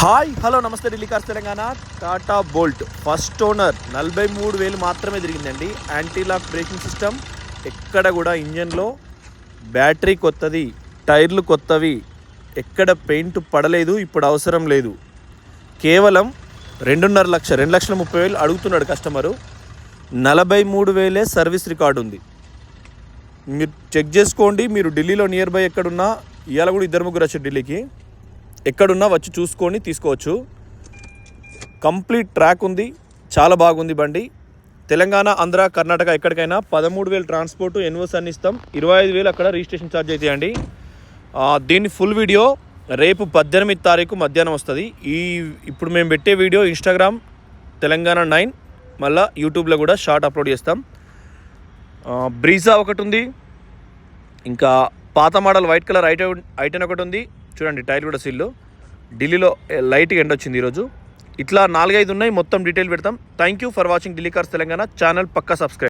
Hi hello namaste Delhi cars Telangana. Tata Bolt first owner నలభై మూడు వేలు మాత్రమే తిరిగిందండి. యాంటీ లాక్ బ్రేకింగ్ సిస్టమ్ ఎక్కడ కూడా ఇంజన్లో బ్యాటరీ కొత్తది టైర్లు కొత్తవి ఎక్కడ పెయింట్ పడలేదు ఇప్పుడు అవసరం లేదు. కేవలం రెండున్నర లక్ష రెండు లక్షల ముప్పై వేలు అడుగుతున్నాడు కస్టమరు. నలభై మూడు వేలే సర్వీస్ రికార్డు ఉంది. మీరు చెక్ చేసుకోండి మీరు ఢిల్లీలో నియర్ బై ఎక్కడున్నా ఇవాళ కూడా ఇద్దరు ముగ్గురు వచ్చారు ఢిల్లీకి. ఎక్కడున్నా వచ్చి చూసుకొని తీసుకోవచ్చు. కంప్లీట్ ట్రాక్ ఉంది. చాలా బాగుంది బండి. తెలంగాణ ఆంధ్ర కర్ణాటక ఎక్కడికైనా పదమూడు వేలు ట్రాన్స్పోర్ట్ ఎన్వోస్ అన్ని ఇస్తాం. ఇరవై ఐదు వేలు అక్కడ రిజిస్ట్రేషన్ ఛార్జ్ అయితే అండి. దీని ఫుల్ వీడియో రేపు పద్దెనిమిది తారీఖు మధ్యాహ్నం వస్తుంది. ఈ ఇప్పుడు మేము పెట్టే వీడియో ఇన్స్టాగ్రామ్ తెలంగాణ నైన్ మళ్ళీ యూట్యూబ్లో కూడా షార్ట్ అప్లోడ్ చేస్తాం. బ్రీజా ఒకటి ఉంది. ఇంకా పాత model white colour i ten i ten ఒకటి ఉంది. చూడండి టైర్ కూడా సిల్లు ఢిల్లీలో లైట్గా ఎండ వచ్చింది ఈరోజు. ఇట్లా నాలుగైదు ఉన్నాయి మొత్తం డీటెయిల్ పెడతాం. Thank you for watching Delhi cars Telangana channel Pakka subscribe